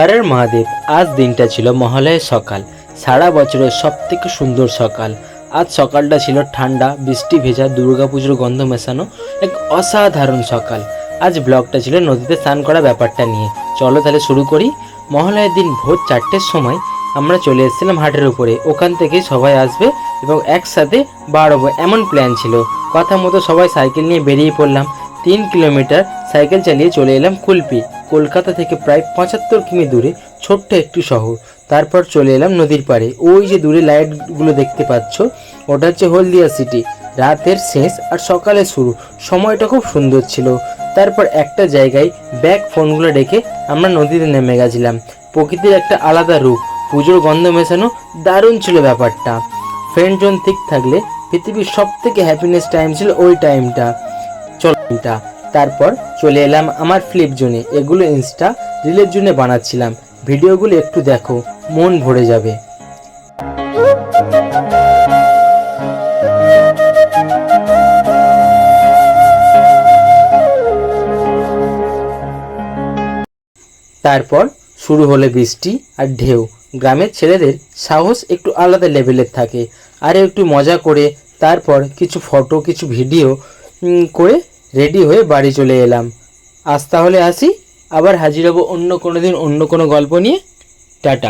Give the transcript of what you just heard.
হরের মহাদেব, আজ দিনটা ছিল মহালয়ের সকাল। সারা বছরের সব থেকে সুন্দর সকাল। আজ সকালটা ছিল ঠান্ডা, বৃষ্টি ভেজা দুর্গাপুজোর গন্ধ মেশানো, এক অসাধারণ সকাল। আজ ব্লগটা ছিল নদীতে স্নান করা ব্যাপারটা নিয়ে। চলো তাহলে শুরু করি। মহালয়ের দিন ভোর চারটের সময় আমরা চলে এসেছিলাম হাটের উপরে। ওখান থেকে সবাই আসবে এবং একসাথে বাড়বো, এমন প্ল্যান ছিল। কথা মতো সবাই সাইকেল নিয়ে বেরিয়ে পড়লাম। তিন কিলোমিটার সাইকেল চালিয়ে চলে এলাম কুলপি। কলকাতা থেকে প্রায় পঁচাত্তর কিমি দূরে ছোট্ট একটি শহর। তারপর চলে এলাম নদীর পাড়ে। ওই যে দূরে লাইটগুলো দেখতে পাচ্ছ, ওটা হচ্ছে হলদিয়া সিটি রাতের শেষ আর সকালে শুরু। সময়টা খুব সুন্দর ছিল। তারপর একটা জায়গায় ব্যাগ ফোনগুলো রেখে আমরা নদীতে নেমে গেছিলাম। প্রকৃতির একটা আলাদা রূপ। পুজোর গন্ধ মেশানো দারুণ ছিল ব্যাপারটা। ফ্রেন্ড জোন ঠিক থাকলে পৃথিবীর সব থেকে হ্যাপিনেস টাইম ছিল ওই টাইমটা চলটা তারপর চলে এলাম আমার ফ্লিপ জোনে এগুলো ইনস্টা রিলের জন্য বানাচ্ছিলাম। ভিডিওগুলো একটু দেখো, মন ভরে যাবে। তারপর শুরু হলো বৃষ্টি আর ঢেউ। গ্রামের ছেলেদের সাহস একটু আলাদা লেভেলের থাকে। আর একটু মজা করে তারপর কিছু ফটো কিছু ভিডিও করে রেডি হয়ে বাড়ি চলে এলাম। আজ তাহলে আসি, আবার হাজির হব অন্য কোনো দিন অন্য কোনো গল্প নিয়ে। টাটা।